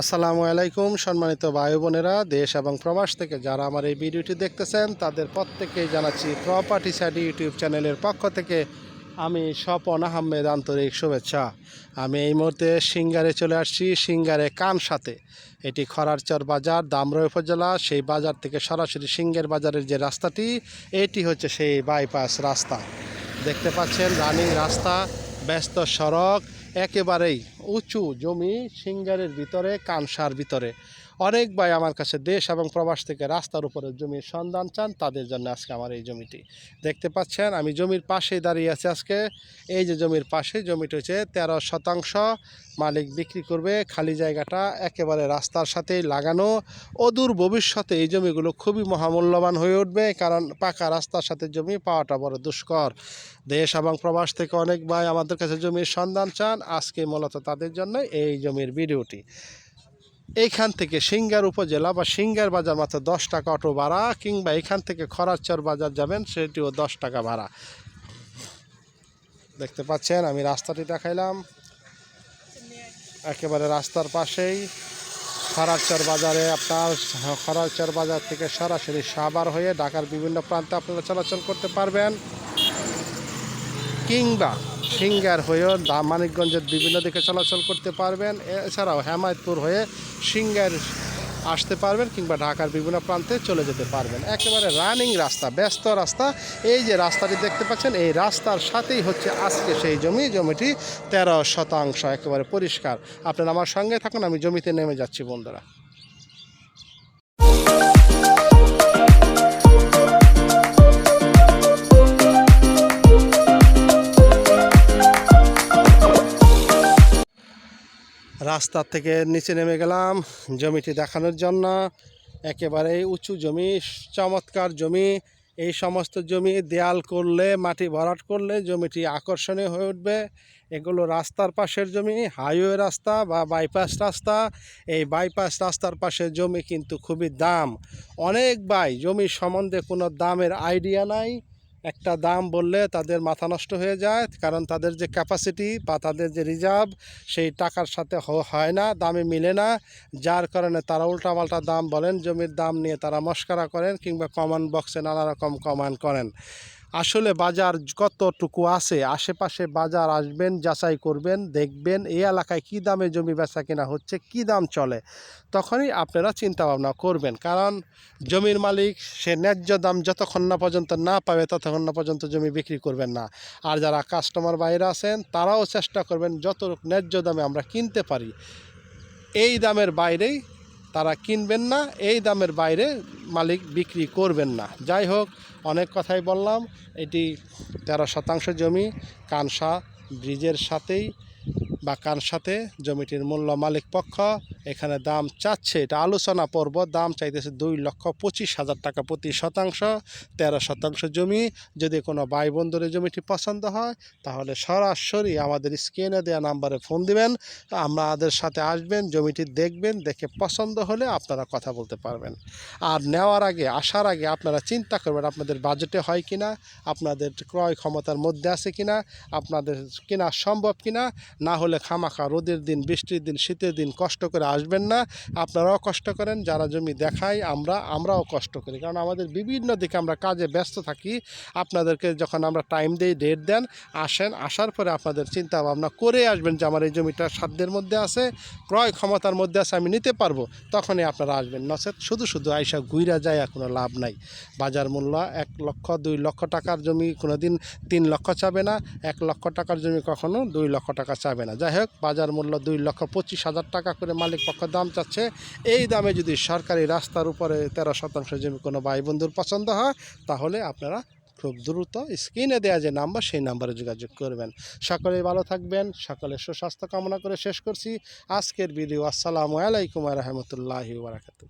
আসসালামু আলাইকুম, সম্মানিত ভাই বোনেরা দেশ এবং প্রবাস থেকে যারা আমার এই ভিডিওটি দেখতেছেন, তাদের প্রত্যেকেই জানাচ্ছি প্রপার্টি সাইড ইউটিউব চ্যানেলের পক্ষ থেকে আমি স্বপন আহমেদ আন্তরিক শুভেচ্ছা। আমি এই মুহূর্তে সিঙ্গারে চলে আসছি, সিঙ্গারে কান সাথে এটি খরারচর বাজার দামরই উপজেলা, সেই বাজার থেকে সরাসরি সিঙ্গের বাজারের যে রাস্তাটি, এটি হচ্ছে সেই বাইপাস রাস্তা। দেখতে পাচ্ছেন, রানিং রাস্তা, ব্যস্ত সড়ক, একেবারেই উঁচু জমি সিঙ্গারের ভিতরে, কানসার ভিতরে। অনেক ভাই আমার কাছে দেশ এবং প্রবাস থেকে রাস্তার উপরে জমির সন্ধান চান, তাদের জন্য আজকে আমার এই জমিটি। দেখতে পাচ্ছেন, আমি জমির পাশেই দাঁড়িয়ে আছি আজকে। এই যে জমির পাশে, জমিটি হচ্ছে তেরো শতাংশ মালিক বিক্রি করবে, খালি জায়গাটা একেবারে রাস্তার সাথেই লাগানো। অদূর ভবিষ্যতে এই জমিগুলো খুবই মহামূল্যবান হয়ে উঠবে, কারণ পাকা রাস্তার সাথে জমি পাওয়াটা বড় দুষ্কর। দেশ এবং প্রবাস থেকে অনেক ভাই আমাদের কাছে জমির সন্ধান চান, আজকে মূলত তাদের জন্য এই জমির ভিডিওটি। এইখান থেকে সিঙ্গার উপজেলা বা সিঙ্গার বাজার মাত্র দশ টাকা অটো ভাড়া, কিংবা এখান থেকে খরাচর বাজার যাবেন, সেটিও দশ টাকা ভাড়া। দেখতে পাচ্ছেন, আমি রাস্তাটি দেখাইলাম। একেবারে রাস্তার পাশেই খরাচর বাজারে আপনার খরাচর বাজার থেকে সরাসরি সাবার হয়ে ঢাকার বিভিন্ন প্রান্তে আপনারা চলাচল করতে পারবেন। কিংবা সিঙ্গার হয়েও মানিকগঞ্জের বিভিন্ন দিকে চলাচল করতে পারবেন। এছাড়াও হেমায়তপুর হয়ে সিঙ্গার আসতে পারবেন কিংবা ঢাকার বিভিন্ন প্রান্তে চলে যেতে পারবেন। একেবারে রানিং রাস্তা, ব্যস্ত রাস্তা। এই যে রাস্তাটি দেখতে পাচ্ছেন, এই রাস্তার সাথেই হচ্ছে আজকে সেই জমি। জমিটি তেরো শতাংশ, একেবারে পরিষ্কার। আপনারা আমার সঙ্গে থাকুন, আমি জমিতে নেমে যাচ্ছি, বন্ধুরা। রাস্তা থেকে নিচে নেমে গেলাম জমিটি দেখানোর জন্য। একেবারে উঁচু জমি, চমৎকার জমি। এই সমস্ত জমি দেয়াল করলে, মাটি ভরাট করলে জমিটি আকর্ষণীয় হয়ে উঠবে। এগুলো রাস্তার পাশের জমি, হাইওয়ে রাস্তা বা বাইপাস রাস্তা। এই বাইপাস রাস্তার পাশে জমি কিন্তু খুবই দাম। অনেক বাই জমি সম্বন্ধে কোনো দামের আইডিয়া নাই। একটা দাম বললে তাদের মাথা নষ্ট হয়ে যায়, কারণ তাদের যে ক্যাপাসিটি বা তাদের যে রিজার্ভ সেই টাকার সাথে হয় না, দামে মিলে না। যার কারণে তারা উল্টাপাল্টা দাম বলেন, জমির দাম নিয়ে তারা মস্করা করেন কিংবা কমান বক্সে নানা রকম কমান করেন। আসলে বাজার কতটুকু আছে? আশেপাশে বাজার আসবেন, যাচাই করবেন, দেখবেন এই এলাকায় কী দামে জমি বেচা কিনা হচ্ছে, কী দাম চলে, তখনই আপনারা চিন্তা ভাবনা করবেন। কারণ জমির মালিক, সে ন্যায্য দাম যতক্ষণ না পর্যন্ত না পাবে, ততক্ষণ না পর্যন্ত জমি বিক্রি করবেন না। আর যারা কাস্টমার বাইরে আছেন, তারাও চেষ্টা করবেন যত ন্যায্য দামে আমরা কিনতে পারি। এই দামের বাইরেই তারা কিনবেন না, এই দামের বাইরে মালিক বিক্রি করবেন না। যাই হোক, অনেক কথাই বললাম। এটি তেরো শতাংশ জমি, কানসা ব্রিজের সাথেই বা কার সাথে? জমিটির মূল্য মালিক পক্ষ। এখানে দাম চাচ্ছে, এটা আলোচনা পর্ব। দাম চাইতেছে দুই লক্ষ পঁচিশ হাজার টাকা প্রতি শতাংশ, তেরো শতাংশ জমি। যদি কোনো ভাই বন্ধুর এই জমিটি পছন্দ হয়, তাহলে সরাসরি আমাদের স্ক্রিনে দেওয়া নাম্বারে ফোন দিবেন। আমাদের সাথে আসবেন, জমিটি দেখবেন, দেখে পছন্দ হলে আপনারা কথা বলতে পারবেন। আর নেওয়ার আগে, আসার আগে আপনারা চিন্তা করবেন, আপনাদের বাজেটে হয় কিনা, আপনাদের ক্রয় ক্ষমতার মধ্যে আছে কিনা, আপনাদের কেনা সম্ভব কিনা, না হলে খামাখা, রোদের দিন, বৃষ্টির দিন, শীতের দিন কষ্ট করে আসবেন না। আপনারাও কষ্ট করেন, যারা জমি দেখাই আমরা, আমরাও কষ্ট করি। কারণ আমাদের বিভিন্ন দিকে আমরা কাজে ব্যস্ত থাকি। আপনাদেরকে যখন আমরা টাইম দিই ডেট দেন, আসেন, আসার পরে আপনাদের চিন্তা ভাবনা করে আসবেন যে আমার এই জমিটা সাধ্যের মধ্যে আছে, ক্রয় ক্ষমতার মধ্যে আছে, আমি নিতে পারব। তখনই আপনারা আসবেন। নচেত শুধু শুধু আইসা গুইরা যায় কোনো লাভ নাই। বাজার মূল্য এক লক্ষ, দুই লক্ষ টাকার জমি কোনো দিন তিন লক্ষ চাবে না। এক লক্ষ টাকার জমি কখনো দুই লক্ষ টাকা চাবে না। যাই হোক, বাজার মূল্য দুই লক্ষ পঁচিশ হাজার টাকা করে মালিক পক্ষ দাম চাচ্ছে। এই দামে যদি সরকারি রাস্তার উপরে তেরো শতাংশ জমি কোনো ভাই বন্ধুর পছন্দ হয়, তাহলে আপনারা খুব দ্রুত স্ক্রিনে দেওয়া যে নাম্বার, সেই নাম্বারে যোগাযোগ করবেন। সকলেই ভালো থাকবেন, সকলের সুস্বাস্থ্য কামনা করে শেষ করছি। আজকের ভিডিও, আসসালামু আলাইকুম রহমতুল্লাহি বারাকাতু